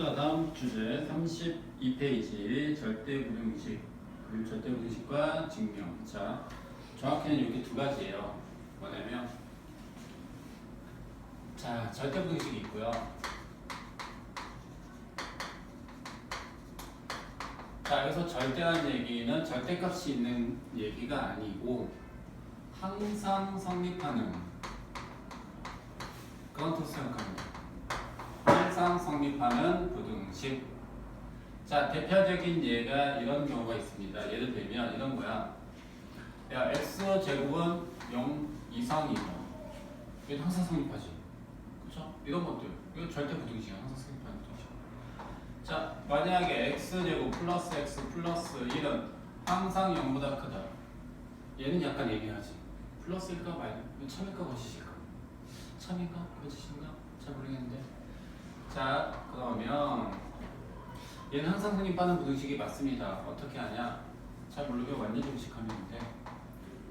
자 다음 주제 32페이지 절대부등식 그리고 절대부등식과 증명. 자 정확히는 이렇게 두 가지예요. 뭐냐면 자 절대부등식이 있고요. 자 여기서 절대라는 얘기는 절대값이 있는 얘기가 아니고 항상 성립하는 그런 뜻을 생각합니다 항상 성립하는 부등식. 자, 대표적인 예가 이런 경우가 있습니다. 예를 들면 이런 거야. 야, x 제곱은 0 이상이고. 이건 항상 성립하지. 그쵸? 이런 것들. 이거 절대 부등식이야. 항상 성립하는 부등식. 자, 만약에 x 제곱 플러스 x 플러스 1은 항상 0보다 크다. 얘는 약간 예민하지. 플러스일까 마이너스? 참일까 거짓일까? 참인가? 거짓인가? 잘 모르겠는데. 자, 그러면 얘는 항상 성립하는 부등식이 맞습니다. 어떻게 하냐? 잘 모르게 완전 정식하면 돼.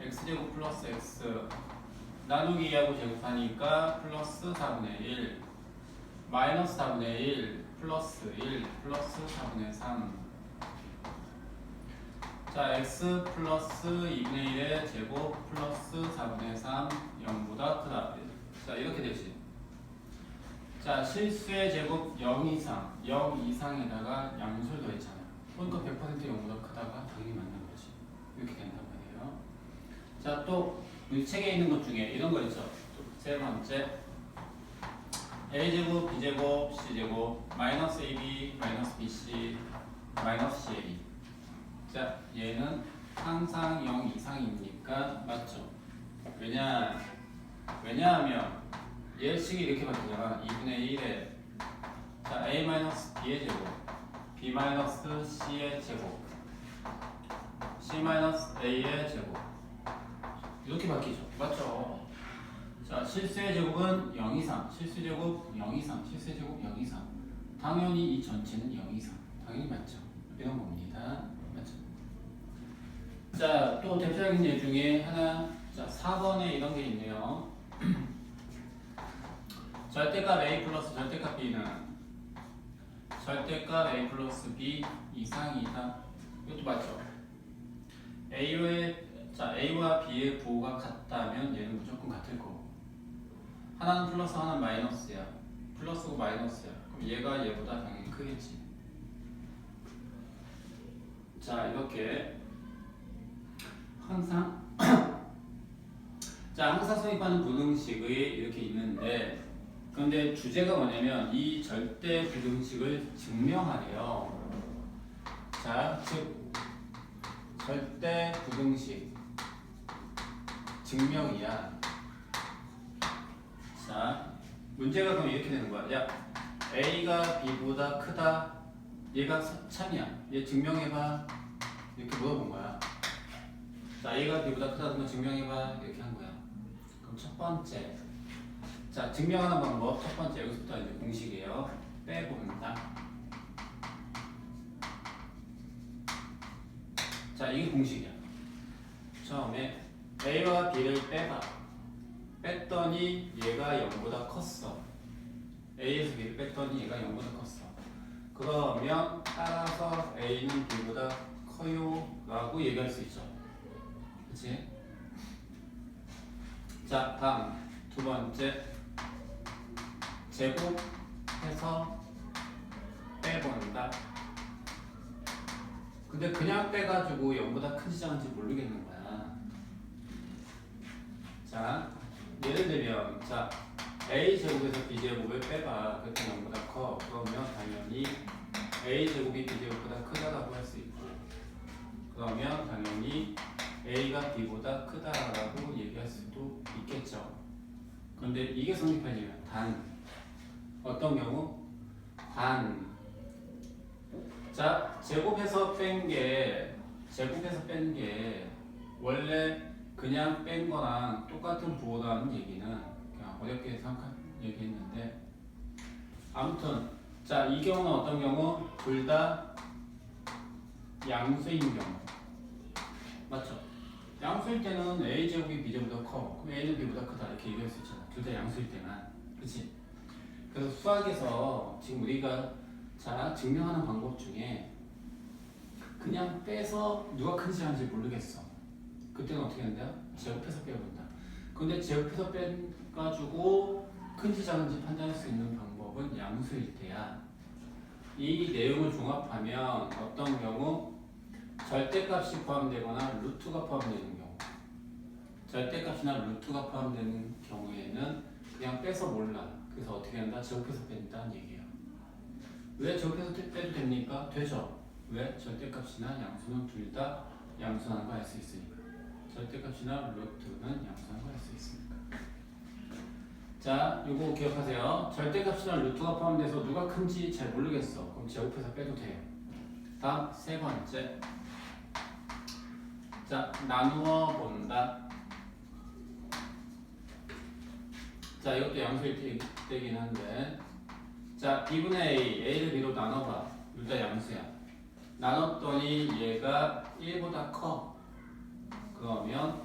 x제곱 플러스 x 나누기 2하고 제곱하니까 플러스 4분의 1 마이너스 4분의 1 플러스 1 플러스 4분의 3 자, x 플러스 2분의 1의 제곱 플러스 4분의 3 0보다 크다. 자, 이렇게 되지. 자, 실수의 제곱 0 이상, 0 이상에다가 양수를 더했잖아요. 그러니까 100% 0보다 크다가 당연히 맞는 거지. 이렇게 된단 말이에요. 자, 또 책에 있는 것 중에 이런 거 있죠. 세 번째. a제곱, b제곱, c제곱, 마이너스 ab, 마이너스 bc, 마이너스 ca. 자, 얘는 항상 0 이상이니까 맞죠? 왜냐? 왜냐하면 얘식이 이렇게 바뀌잖아. 2분의 1에 자 a 마이너스 b의 제곱, b 마이너스 c의 제곱, c 마이너스 a의 제곱 이렇게 바뀌죠. 맞죠? 자 실수의 제곱은 0 이상, 실수 제곱 0 이상, 실수 제곱 0 이상. 당연히 이 전체는 0 이상. 당연히 맞죠. 이런 겁니다. 맞죠? 자, 또 대표적인 예 중에 하나, 자, 4번에 이런 게 있네요. 절대값 a 플러스 절대값 b는 절대값 a 플러스 b 이상이다. 이것도 맞죠? a의 자 a와 b의 부호가 같다면 얘는 무조건 같을 거고 하나는 플러스 하나는 마이너스야. 플러스고 마이너스야. 그럼 얘가 얘보다 당연히 크겠지. 자 이렇게 항상 자 항상 성립하는 부등식이 이렇게 있는데 그런데 주제가 뭐냐면 이 절대 부등식을 증명하래요. 자, 즉 절대 부등식 증명이야. 자, 문제가 그럼 이렇게 되는 거야. 야, a가 b보다 크다. 얘가 참이야. 얘 증명해봐. 이렇게 물어본 거야. 자, a가 b보다 크다는 거 증명해봐. 이렇게 한 거야. 그럼 첫 번째. 자, 증명하는 방법 첫 번째 여기서부터 이제 공식이에요. 빼봅니다. 자, 이게 공식이야. 처음에 a와 b를 빼봐. 뺐더니 얘가 0보다 컸어. a에서 b를 뺐더니 얘가 0보다 컸어. 그러면 따라서 a는 b보다 커요 라고 얘기할 수 있죠. 그치? 자, 다음 두 번째 제곱해서 빼본다. 근데 그냥 빼가지고 0보다 큰지 작은지 모르겠는 거야. 자, 예를 들면, 자, a 제곱에서 b 제곱을 빼봐. 그랬더니 0보다 커. 그러면 당연히 a 제곱이 b 제곱보다 크다라고 할 수 있고, 그러면 당연히 a가 b보다 크다라고 얘기할 수도 있겠죠. 그런데 이게 성립하려면 단 어떤 경우? 단. 자, 제곱해서 뺀 게, 제곱해서 뺀 게, 원래 그냥 뺀 거랑 똑같은 부호라는 얘기는 그냥 어렵게 생각한 얘기했는데, 아무튼, 자, 이 경우는 어떤 경우? 둘 다 양수인 경우. 맞죠? 양수일 때는 a 제곱이 b 제곱보다 커. 그럼 a는 b보다 크다. 이렇게 얘기할 수 있잖아. 둘 다 양수일 때만. 그렇지? 그래서 수학에서 지금 우리가 자, 증명하는 방법 중에 그냥 빼서 누가 큰지 작은지 모르겠어. 그때는 어떻게 한다? 제곱해서 빼본다. 근데 제곱해서 빼가지고 큰지 작은지 판단할 수 있는 방법은 양수일 때야. 이 내용을 종합하면 어떤 경우 절대값이 포함되거나 루트가 포함되는 경우 절대값이나 루트가 포함되는 경우에는 그냥 빼서 몰라. 그래서 어떻게 한다? 제곱해서 뺀다는 얘기예요. 왜 제곱해서 빼도 됩니까? 되죠. 왜? 절대값이나 양수는 둘 다 양수하는 거 알 수 있으니까. 절대값이나 루트는 양수하는 거 알 수 있으니까. 자, 요거 기억하세요. 절대값이나 루트가 포함돼서 누가 큰지 잘 모르겠어. 그럼 제곱해서 빼도 돼요. 다음 세 번째. 자, 나누어 본다. 자, 이것도 양수일 때- 때긴 한데. 자, b분의 a, a를 b로 나눠봐. 둘 다 양수야. 나눴더니 얘가 1보다 커. 그러면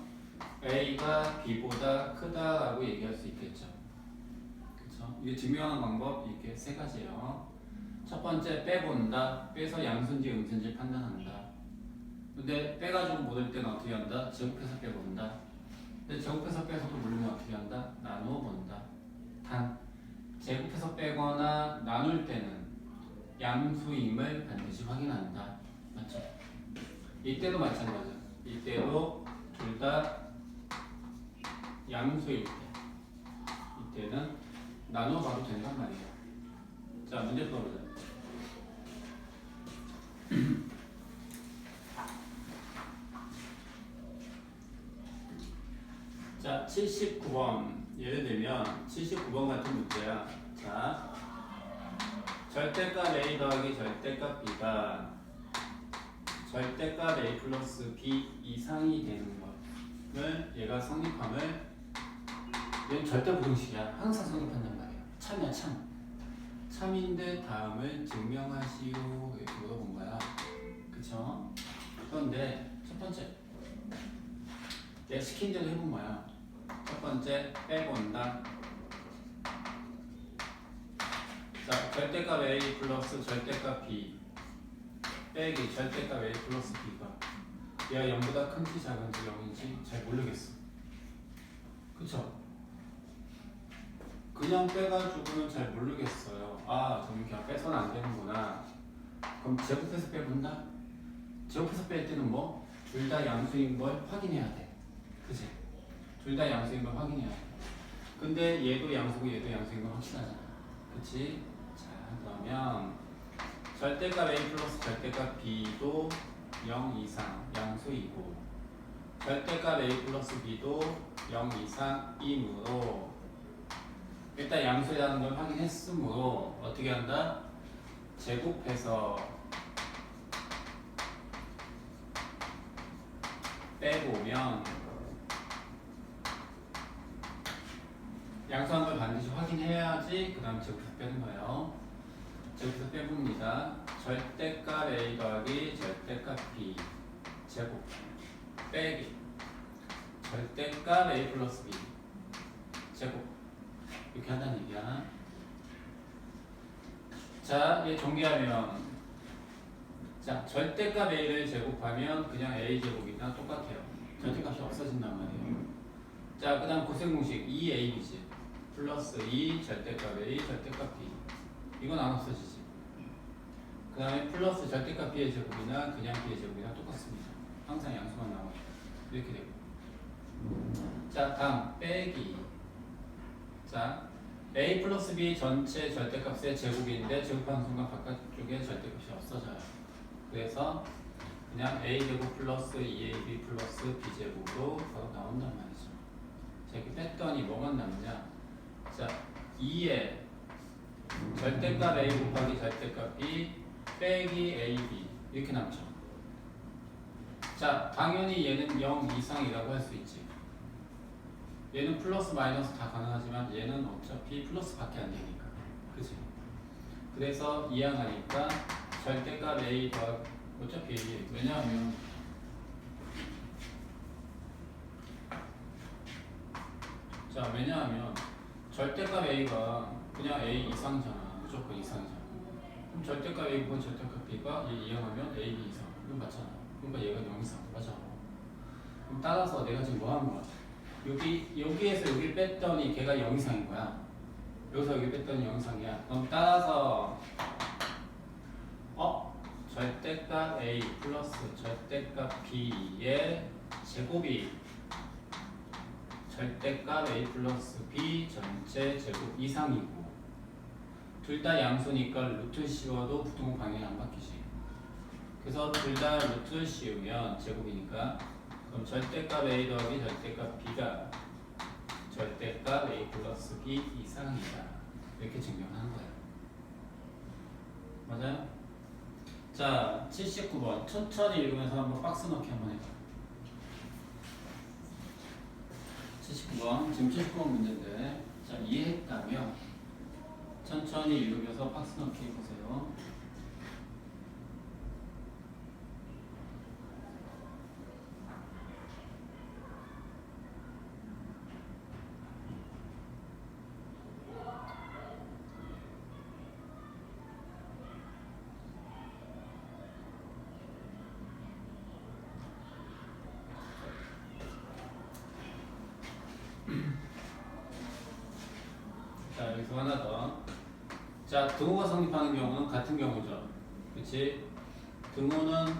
a가 b보다 크다라고 얘기할 수 있겠죠. 그쵸? 이게 증명하는 방법 이게 세 가지예요. 첫 번째 빼본다. 빼서 양수인지 음수인지 판단한다. 근데 빼가지고 모를 때는 어떻게 한다? 제곱해서 빼본다. 근데 제곱해서 빼서도 모르면 어떻게 한다? 나누어 본다. 단 제곱해서 빼거나 나눌 때는 양수임을 반드시 확인한다. 맞죠? 이때도 마찬가지. 이때도 둘 다 양수일 때. 이때는 나눠 봐도 된단 말이에요. 자, 문제 풀어보자. 자, 79번. 예를 들면 79번 같은 문제야. 자, 절대값 A 더하기 절대값 B가 절대값 A 플러스 B 이상이 되는 것을 얘가 성립함을 얘는 절대 부등식이야. 항상 성립한단 말이야. 참이야, 참. 참인데 다음을 증명하시오 이렇게 물어본 거야. 그쵸? 그런데 첫 번째 얘 시킨 대로 해본 거야. 첫 번째 빼본다. 자, 절대값 A 플러스 절대값 B 빼기 절대값 A 플러스 B가 얘가 0보다 큰지 작은지 0인지 잘 모르겠어. 그쵸? 그냥 빼가지고는 잘 모르겠어요. 아, 그럼 그냥 빼서는 안 되는구나. 그럼 제곱해서 빼본다? 제곱해서 뺄 때는 뭐? 둘 다 양수인 걸 확인해야 돼. 그치? 둘 다 양수인 걸 확인해야 돼. 근데 얘도 양수고 얘도 양수인 걸 확실하잖아. 그치? 자, 그러면 절대값 A 플러스 절대값 B도 0 이상 양수이고 절대값 A 플러스 B도 0 이상이므로 일단 양수라는 걸 확인했으므로 어떻게 한다? 제곱해서 빼보면 양수한 걸 반드시 확인해야지 그 다음 제곱해서 빼는 거예요. 제곱해서 빼봅니다. 절대값 A 더하기 절대값 B 제곱 빼기 절대값 A 플러스 B 제곱 이렇게 한다는 얘기야. 자, 얘 정리하면 자 절대값 a를 제곱하면 그냥 a 제곱이랑 똑같아요. 절대값이 없어진단 말이에요. 자, 그 다음 고생 공식 2ab지 플러스 2 절대값 a 절대값 b 이건 안 없어지지. 그 다음에 플러스 절대값 b의 제곱이나 그냥 b의 제곱이랑 똑같습니다. 항상 양수만 나와요. 이렇게 되고. 자, 다음 빼기. 자, a 플러스 b 전체 절대값의 제곱인데 제곱하는 순간 바깥쪽에 절대값이 없어져요. 그래서 그냥 a 제곱 플러스 2ab 플러스 b 제곱으로 바로 나온단 말이죠. 자, 이렇게 뺐더니 뭐만 남냐? 자, 2에 절대값 a 곱하기 절대값 b 빼기 ab 이렇게 남죠. 자, 당연히 얘는 0 이상이라고 할 수 있지. 얘는 플러스 마이너스 다 가능하지만 얘는 어차피 플러스밖에 안 되니까 그지 그래서 이항하니까 절대값 a 더하기 어차피 왜냐하면 자 왜냐하면 절대값 a가 그냥 a 이상이잖아. 무조건 이상이잖아. 그럼 절대값 A고 절대값 B가 얘 이항하면 A, B 이상. 이건 맞잖아. 그러니까 얘가 0 이상. 맞아. 그럼 따라서 내가 지금 뭐 하는 거야? 여기 여기에서 여기 뺐더니 걔가 0 이상인 거야. 여기서 여기 뺐더니 0 이상이야. 그럼 따라서 어? 절대값 A 플러스 절대값 B의 제곱이 절대값 A 플러스 B 전체 제곱 이상이고 둘 다 양수니까 루트 씌워도 부동 방향이 안 바뀌지. 그래서 둘 다 루트 씌우면 제곱이니까 그럼 절대값 A 더하기 절대값 B가 절대값 A 플러스 B 이상이다. 이렇게 증명하는 거야. 맞아요? 자 79번. 천천히 읽으면서 한번 박스 넣기 한번 해봐 79번 지금 79번 문제인데 자 이해했다며 천천히 읽으면서 박스 넣기 해보세요 자 여기서 하나 더. 자 등호가 성립하는 경우는 같은 경우죠. 그렇지? 등호는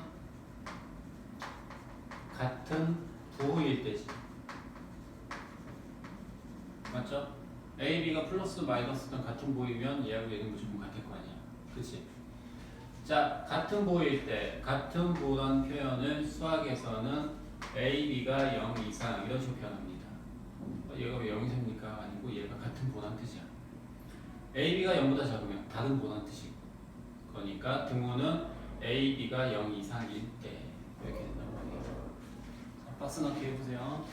같은 부호일 때지. 맞죠? A, B가 플러스 마이너스든 같은 부호이면 얘하고 얘는 무조건 같을 거 아니야. 그렇지? 자 같은 부호일 때 같은 부호라는 표현을 수학에서는 A, B가 0 이상 이런 식으로 표현합니다. 얘가 왜 0이 셉니까? 아니고 얘가 같은 보란 뜻이야. A, B가 0보다 작으면 다른 보란 뜻이고. 그러니까 등호는 A, B가 0 이상일 때 이렇게 말이에요. 자, 박스 넣기 해보세요.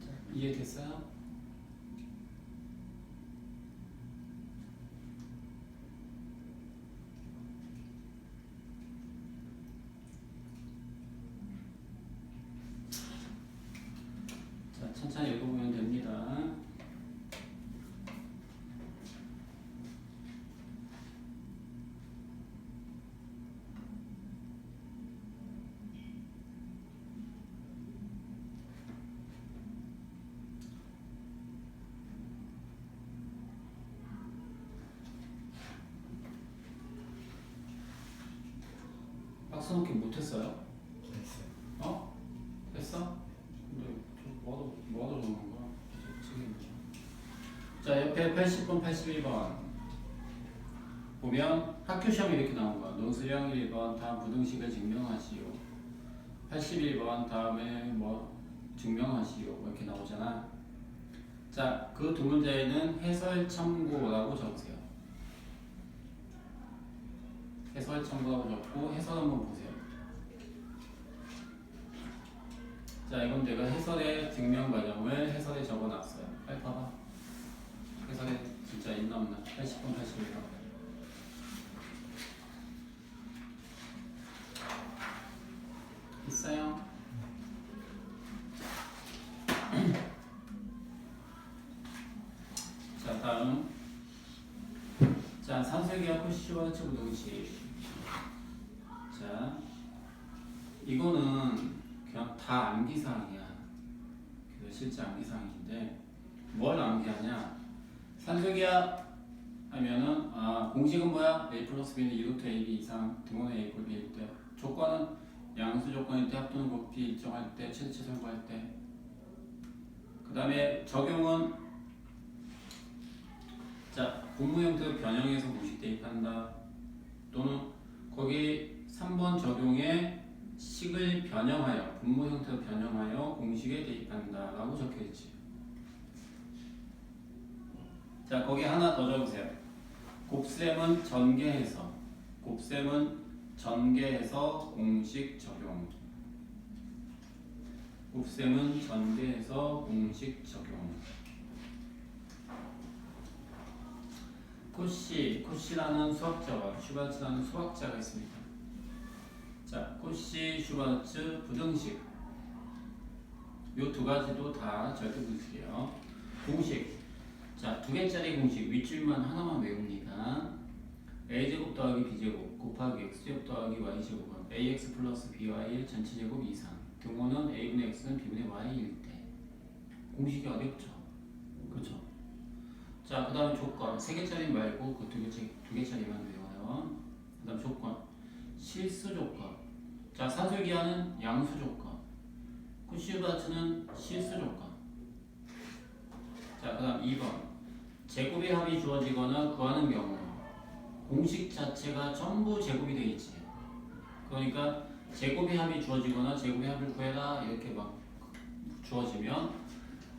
자, 이해됐어요? 자, 천천히 읽어보면 됩니다. 넣기 못했어요? 됐어요. 어? 됐어? 근데 좀 뭐하러 뭐하러 적는 거야? 책임져. 자 옆에 80번, 81번 보면 학교 시험이 이렇게 나온 거야. 논술형 1번 다음 부등식을 증명하시오. 81번 다음에 뭐 증명하시오 뭐 이렇게 나오잖아. 자 그 두 문제에는 해설 참고라고 적으세요. 해설 참고라고 적고 해설 한번 보세요. 자, 이건 내가 해설의 증명 과정을 해설에 적어놨어요. 빨리 봐봐. 해설에 진짜 있나 없나? 80분 81번. 있어요. 자, 다음 자, 산술기와 코시와츠 부등식. 자, 이거는 그냥 다 암기사항이야. 그래서 실제 암기사항인데 뭘 암기하냐? 산술기야 하면은 아 공식은 뭐야? a 플러스 b는 2루트 ab 이상 등원의 a 꼴 b일 때 조건은 양수 조건일 때 합도는 곱비 일정할 때 최대치 설구할 때. 그 다음에 적용은 자 분모 형태로 변형해서 공식 대입한다. 또는 거기 3번 적용에 식을 변형하여 분모 형태로 변형하여 공식에 대입한다 라고 적혀 있지. 자 거기 하나 더 적으세요. 곱셈은 전개해서 곱셈은 전개해서 공식 적용. 곱셈은 전개해서 공식 적용. 코시, 코시라는 수학자와 슈바츠라는 수학자가 있습니다. 자, 코시, 슈바츠 부등식. 요 두 가지도 다 절대 부등식이에요. 공식. 자, 두 개짜리 공식 윗줄만 하나만 외웁니다. a제곱 더하기 b제곱 곱하기 x제곱 더하기 y제곱은 ax 플러스 by의 전체 제곱 이상 등호는 a분의 x는 b분의 y일 때 공식이 어렵죠. 그렇죠? 자, 그 다음 조건 세 개짜리 말고 그 두 개짜리만 외워요. 그 다음 조건 실수 조건 자, 산술기하는 양수 조건 쿠시바츠는 실수 조건 자, 그 다음 2번 제곱의 합이 주어지거나 구하는 경우 공식 자체가 전부 제곱이 되어 있지. 그러니까 제곱의 합이 주어지거나 제곱의 합을 구해라 이렇게 막 주어지면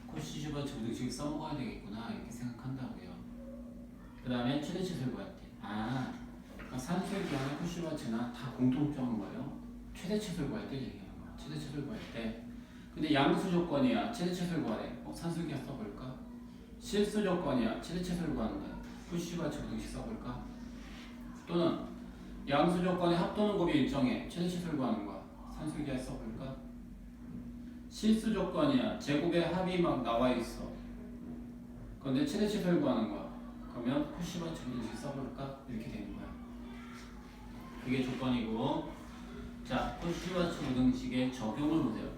코시슈바츠 부등식 써먹어야 되겠구나 이렇게 생각한다고요. 그 다음에 최대치수를 구할 때. 아, 그러니까 산술기하는 코시슈바츠나 다 공통점은 뭐예요? 최대치수를 구할 때 얘기하는 거야. 최대치수를 구할 때. 근데 양수 조건이야. 최대치수를 구하래. 어, 산술기야 써볼까? 실수 조건이야. 최대치수를 구하는데. 코시슈바츠 부등식 써볼까? 또는 양수 조건의 합도는 곱이 일정해 최대치수를 구하는 거야. 산술기에 써볼까? 실수 조건이야. 제곱의 합이 막 나와 있어. 그런데 최대치수를 구하는 거야. 그러면 푸시바츠 부등식 써볼까? 이렇게 되는 거야. 그게 조건이고 자, 푸시바츠 부등식의 적용을 보세요.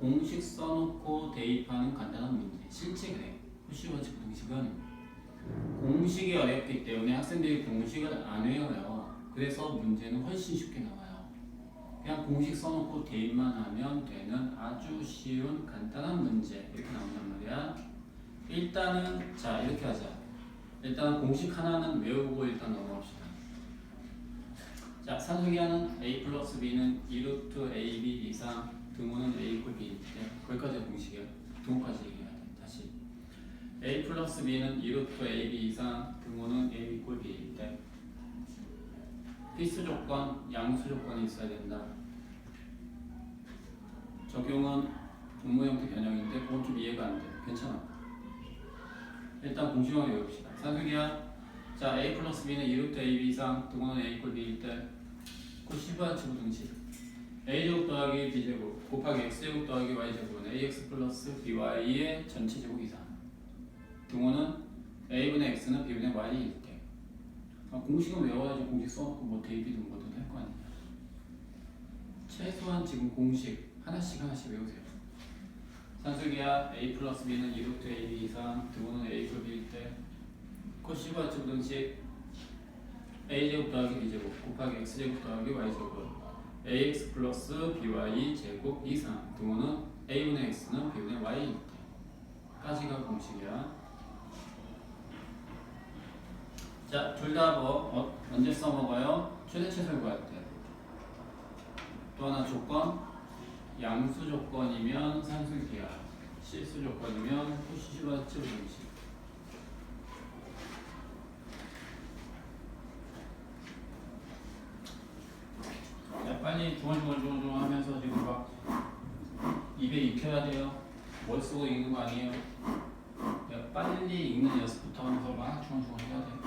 공식 써놓고 대입하는 간단한 문제. 실제 그래. 푸시바츠 부등식은 공식이 어렵기 때문에 학생들이 공식을 안 외워요. 그래서 문제는 훨씬 쉽게 나와요. 그냥 공식 써놓고 대입만 하면 되는 아주 쉬운 간단한 문제 이렇게 나온단 말이야. 일단은 자 이렇게 하자. 일단 공식 하나는 외우고 일단 넘어갑시다. 자 산수기하는 a 플러스 b는 2루트 ab 이상 등호는 a 이퀄 b일 때 거기까지 공식이야. 등호까지 얘기해야 돼. 다시. a 플러스 b는 2루트 ab 이상 등호는 a 이꼴 b일 때 필수 조건, 양수 조건이 있어야 된다. 적용은 분모 형태 변형인데 그건 좀 이해가 안 돼. 괜찮아. 일단 공식만 외웁시다. 산수기야. 자, a 플러스 b는 2루트 ab 이상 등호는 a 이꼴 b일 때 코시바츠 부등식 a제곱 더하기 b제곱 곱하기 x제곱 더하기 y제곱은 ax 플러스 by의 전체 제곱 이상. 등호는 a분의 x는 b분의 y일 때. 아, 공식은 외워야지. 공식 써놓고 뭐 대입이든 뭐든 할 거 아니야. 최소한 지금 공식 하나씩 하나씩 외우세요. 산술기야 a 플러스 b는 2루트 ab 이상 등호는 a 플 b일 때. 코시바츠 부등식 a제곱 더하기 b제곱 곱하기 x제곱 더하기 y제곱은 ax 플러스 by 제곱 이상 등호는 a분의 x는 b분의 y일 때까지가 공식이야 자, 둘 다 뭐, 어, 언제 써먹어요? 최대치수를 구할 때. 또 하나 조건, 양수 조건이면 산술기야. 실수 조건이면 푸시슈바츠 분식. 자, 빨리 중얼중얼중얼 하면서 지금 막 입에 익혀야 돼요. 머릿속에 읽는 거 아니에요. 야, 빨리 읽는 연습부터 하면서 막 중얼중얼 해야 돼.